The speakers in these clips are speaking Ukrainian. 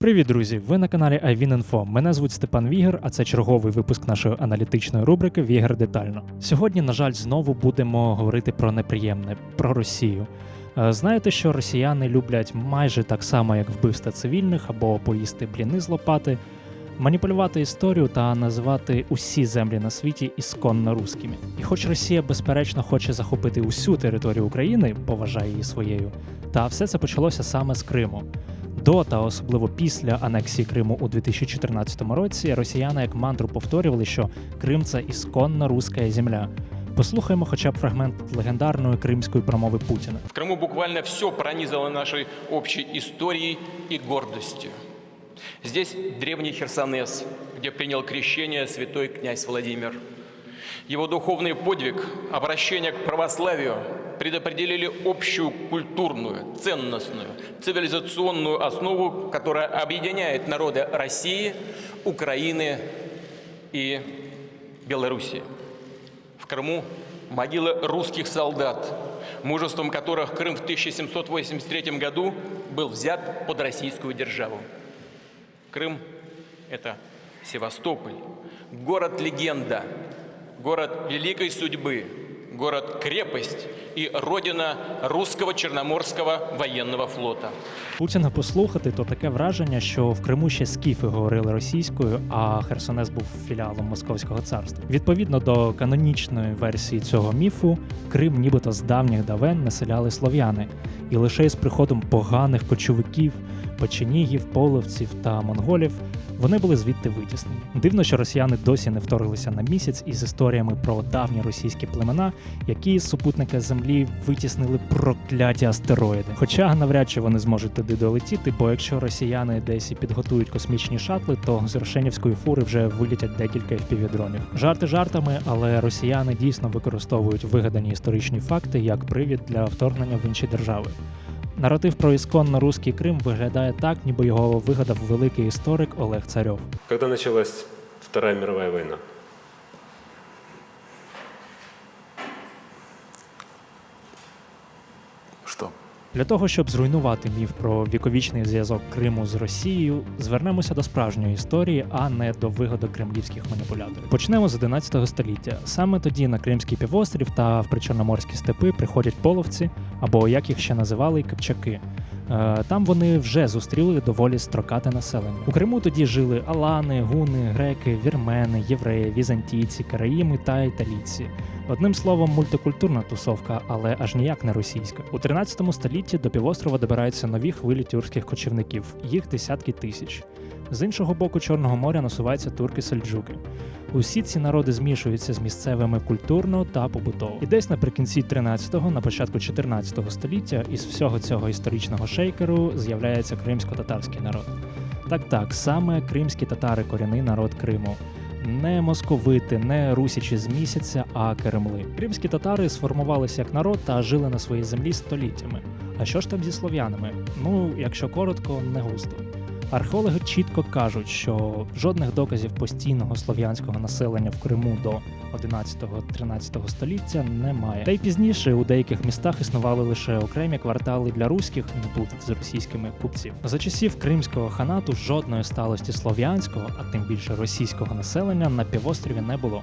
Привіт, друзі! Ви на каналі iWinInfo. Мене звуть Степан Вігер, а це черговий випуск нашої аналітичної рубрики Вігер детально. Сьогодні, на жаль, знову будемо говорити про неприємне, про Росію. Е, Знаєте, що росіяни люблять майже так само, як вбивства цивільних або поїсти бліни з лопати, маніпулювати історію та називати усі землі на світі ісконно руськими. І хоч Росія, безперечно, хоче захопити усю територію України, поважає її своєю, та все це почалося саме з Криму. До та особливо після анексії Криму у 2014 році росіяни як мантру повторювали, що Крим це ісконна руська земля. Послухаємо хоча б фрагмент легендарної кримської промови Путіна. В Крыму буквально все пронизано нашей общей историей и гордостью. Здесь древний Херсонес, где принял крещение святой князь Владимир. Его духовный подвиг, обращение к православию предопределили общую культурную, ценностную, цивилизационную основу, которая объединяет народы России, Украины и Белоруссии. В Крыму могилы русских солдат, мужеством которых Крым в 1783 году был взят под российскую державу. Крым – это Севастополь, город-легенда, город великой судьбы, город-крепость и родина русского Черноморского военного флота. Путіна послухати, то таке враження, що в Криму ще скіфи говорили російською, а Херсонес був філіалом Московського царства. Відповідно до канонічної версії цього міфу, Крим нібито з давніх давен населяли слов'яни, і лише із приходом поганих кочовиків, печенігів, половців та монголів вони були звідти витіснені. Дивно, що росіяни досі не вторглися на місяць із історіями про давні російські племена, які з супутника Землі витіснили прокляті астероїди. Хоча навряд чи вони зможуть туди долетіти, бо якщо росіяни десь і підготують космічні шатли, то з Рошенівської фури вже вилітять декілька FPV-дронів. Жарти жартами, але росіяни дійсно використовують вигадані історичні факти як привід для вторгнення в інші держави. Наратив про ісконно руський Крим виглядає так, ніби його вигадав великий історик Олег Царьов. Коли почалась Вторая мировая война? Для того, щоб зруйнувати міф про віковічний зв'язок Криму з Росією, звернемося до справжньої історії, а не до вигадок кремлівських маніпуляторів. Почнемо з 11 століття. Саме тоді на Кримський півострів та в причорноморські степи приходять половці, або як їх ще називали, кипчаки. Е, Там вони вже зустріли доволі строкате населення. У Криму тоді жили алани, гуни, греки, вірмени, євреї, візантійці, караїми та італійці. Одним словом, мультикультурна тусовка, але аж ніяк не російська. У 13 столітті до півострова добираються нові хвилі тюркських кочівників, їх десятки тисяч. З іншого боку Чорного моря насуваються турки-сельджуки. Усі ці народи змішуються з місцевими культурно та побутово. І десь наприкінці 13-го, на початку 14 століття, із всього цього історичного шейкеру з'являється кримсько-татарський народ. Так, так, саме кримські татари корінний народ Криму. Не московити, не русічі з місяця, а кремли. Кримські татари сформувалися як народ та жили на своїй землі століттями. А що ж там зі слов'янами? Ну, якщо коротко, не густо. Археологи чітко кажуть, що жодних доказів постійного слов'янського населення в Криму до 11-13 століття немає. Та й пізніше у деяких містах існували лише окремі квартали для руських, не плутати з російськими купців. За часів кримського ханату жодної сталості слов'янського, а тим більше російського населення на півострові не було.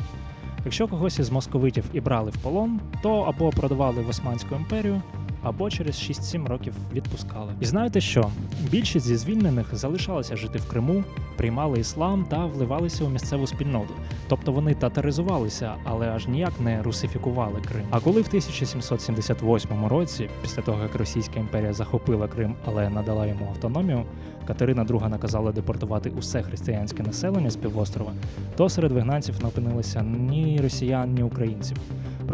Якщо когось із московитів і брали в полон, то або продавали в Османську імперію, або через 6-7 років відпускали. І знаєте що? Більшість зі звільнених залишалися жити в Криму, приймали іслам та вливалися у місцеву спільноту. Тобто вони татаризувалися, але аж ніяк не русифікували Крим. А коли в 1778 році, після того як Російська імперія захопила Крим, але надала йому автономію, Катерина II наказала депортувати усе християнське населення з півострова, то серед вигнанців не опинилися ні росіян, ні українців.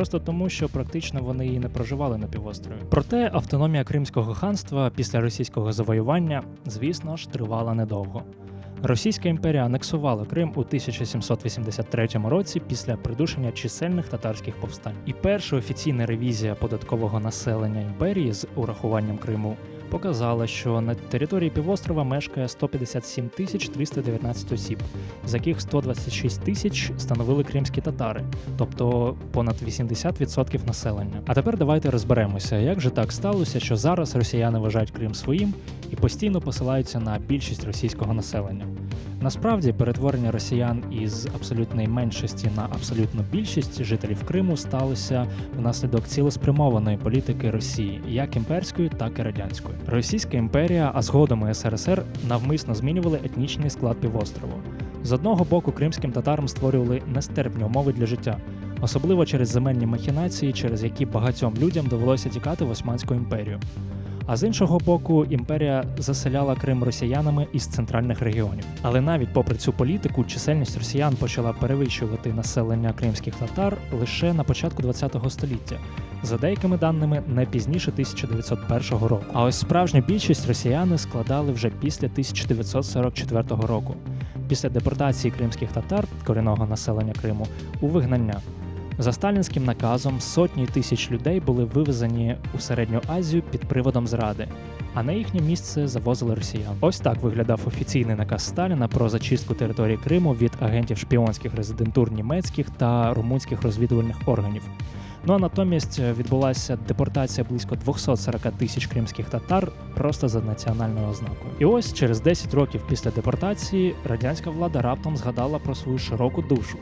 Просто тому, що практично вони і не проживали на півострові. Проте автономія Кримського ханства після російського завоювання, звісно ж, тривала недовго. Російська імперія анексувала Крим у 1783 році після придушення чисельних татарських повстань. І перша офіційна ревізія податкового населення імперії з урахуванням Криму показала, що на території півострова мешкає 157 тисяч 319 осіб, з яких 126 тисяч становили кримські татари, тобто понад 80% населення. А тепер давайте розберемося, як же так сталося, що зараз росіяни вважають Крим своїм і постійно посилаються на більшість російського населення. Насправді, перетворення росіян із абсолютної меншості на абсолютну більшість жителів Криму сталося внаслідок цілеспрямованої політики Росії, як імперської, так і радянської. Російська імперія, а згодом і СРСР навмисно змінювали етнічний склад півострову. З одного боку, кримським татарам створювали нестерпні умови для життя, особливо через земельні махінації, через які багатьом людям довелося тікати в Османську імперію. А з іншого боку, імперія заселяла Крим росіянами із центральних регіонів. Але навіть попри цю політику, чисельність росіян почала перевищувати населення кримських татар лише на початку ХХ століття. За деякими даними, не пізніше 1901 року. А ось справжню більшість росіяни складали вже після 1944 року, після депортації кримських татар, корінного населення Криму, у вигнання. За сталінським наказом сотні тисяч людей були вивезені у середню Азію під приводом зради, а на їхнє місце завозили росіян. Ось так виглядав офіційний наказ Сталіна про зачистку території Криму від агентів шпіонських резидентур німецьких та румунських розвідувальних органів. Ну а натомість відбулася депортація близько 240 тисяч кримських татар просто за національною ознакою. І ось через 10 років після депортації радянська влада раптом згадала про свою широку душу.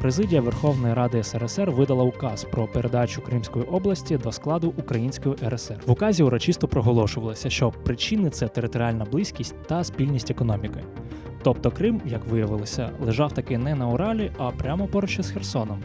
Президія Верховної Ради СРСР видала указ про передачу Кримської області до складу Української РСР. В указі урочисто проголошувалося, що причини це територіальна близькість та спільність економіки. Тобто Крим, як виявилося, лежав таки не на Уралі, а прямо поруч із Херсоном.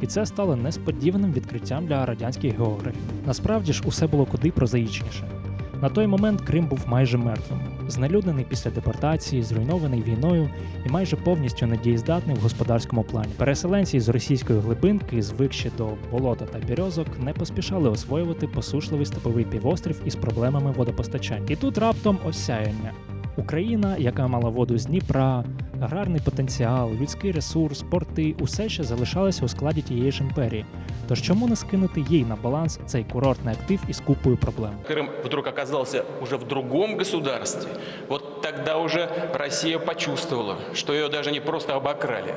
І це стало несподіваним відкриттям для радянських географів. Насправді ж усе було куди прозаїчніше. На той момент Крим був майже мертвим, знелюднений після депортації, зруйнований війною і майже повністю недієздатний в господарському плані. Переселенці з російської глибинки, звикші до болота та бірьозок, не поспішали освоювати посушливий степовий півострів із проблемами водопостачання. І тут раптом осяяння. Україна, яка мала воду з Дніпра, аграрний потенціал, людський ресурс, порти, усе ще залишалося у складі тієї ж імперії. Тож чому не скинути їй на баланс цей курортний актив із купою проблем? Крим вдруг оказався уже в другому государстві. От тогда уже Росія почувствовала, що його даже не просто обокрали,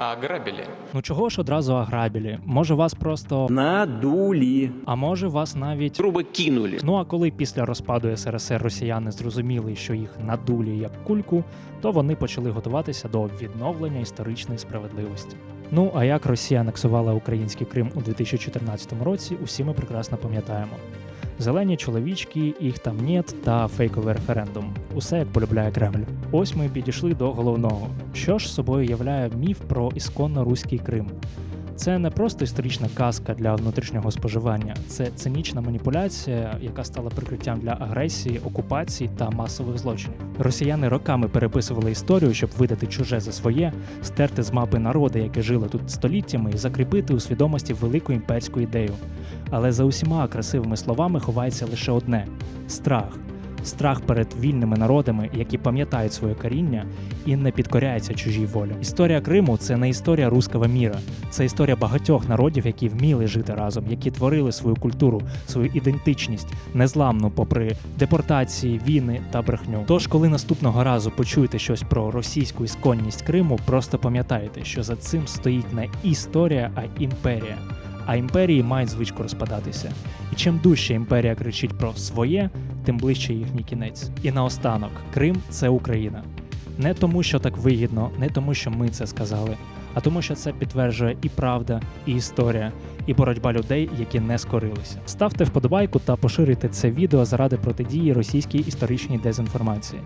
а ограбили. Ну чого ж одразу аграбілі? Може вас просто. Надули. А може вас навіть. Грубо кинули. Ну а коли після розпаду СРСР росіяни зрозуміли, що їх надулі як кульку, то вони почали готуватися до відновлення історичної справедливості. Ну а як Росія анексувала український Крим у 2014 році, усі ми прекрасно пам'ятаємо. Зелені чоловічки, їх там нет та фейковий референдум. Усе як полюбляє Кремль. Ось ми підійшли до головного. Що ж собою являє міф про ісконно руський Крим? Це не просто історична казка для внутрішнього споживання, це цинічна маніпуляція, яка стала прикриттям для агресії, окупації та масових злочинів. Росіяни роками переписували історію, щоб видати чуже за своє, стерти з мапи народи, які жили тут століттями, і закріпити у свідомості велику імперську ідею. Але за усіма красивими словами ховається лише одне страх. Страх перед вільними народами, які пам'ятають своє коріння і не підкоряються чужій волі. Історія Криму це не історія руського міра, це історія багатьох народів, які вміли жити разом, які творили свою культуру, свою ідентичність, незламну, попри депортації, війни та брехню. Тож, коли наступного разу почуєте щось про російську ісконність Криму, просто пам'ятайте, що за цим стоїть не історія, а імперія. А імперії мають звичку розпадатися. І чим дужче імперія кричить про своє, тим ближче їхній кінець. І наостанок, Крим це Україна. Не тому, що так вигідно, не тому, що ми це сказали, а тому, що це підтверджує і правда, і історія, і боротьба людей, які не скорилися. Ставте вподобайку та поширюйте це відео заради протидії російській історичній дезінформації.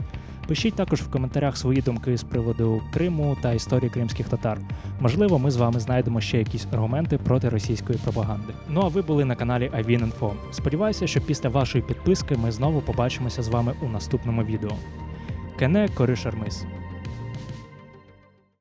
Пишіть також в коментарях свої думки з приводу Криму та історії кримських татар. Можливо, ми з вами знайдемо ще якісь аргументи проти російської пропаганди. Ну а ви були на каналі iWinInfo. Сподіваюся, що після вашої підписки ми знову побачимося з вами у наступному відео. Кене Коришармис.